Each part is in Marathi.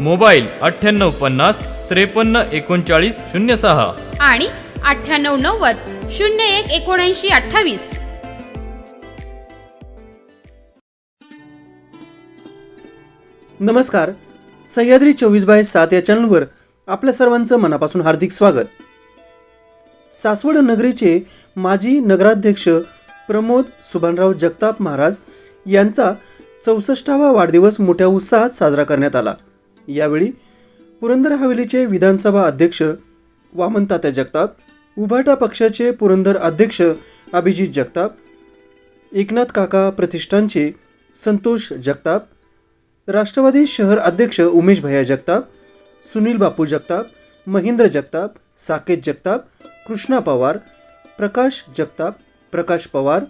मोबाईल अठ्ठ्याण्णव पन्नास त्रेपन्न एकोणचाळीस शून्य सहा. आणि अठ्ठ्याण्णव नव्वद शून्य एक एकोणऐंशी अठ्ठावीस. नमस्कार. सह्याद्री चोवीस बाय सात या चॅनलवर आपल्या सर्वांचं मनापासून हार्दिक स्वागत. सासवड नगरीचे माजी नगराध्यक्ष प्रमोद सुभानराव जगताप महाराज यांचा चौसष्टावा वाढदिवस मोठ्या उत्साहात साजरा करण्यात आला. यावेळी पुरंदर हवेलीचे विधानसभा अध्यक्ष वामनतात्या जगताप उभाटा पक्षाचे पुरंदर अध्यक्ष अभिजित जगताप एकनाथ काका प्रतिष्ठानचे संतोष जगताप राष्ट्रवादी शहर अध्यक्ष उमेश भैया जगताप सुनील बापू जगताप महेंद्र जगताप साकेत जगताप कृष्णा पवार प्रकाश जगताप प्रकाश पवार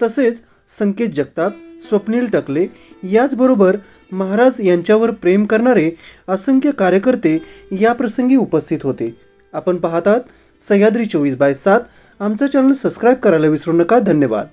तसेच संकेत जगताप स्वप्नील टकले. याचबरोबर महाराज यांच्यावर प्रेम करणारे असंख्य कार्यकर्ते या प्रसंगी उपस्थित होते. आपण पाहतात सह्याद्री चोवीस बाय सात. आमचा चॅनल सबस्क्राईब करायला विसरू नका. धन्यवाद.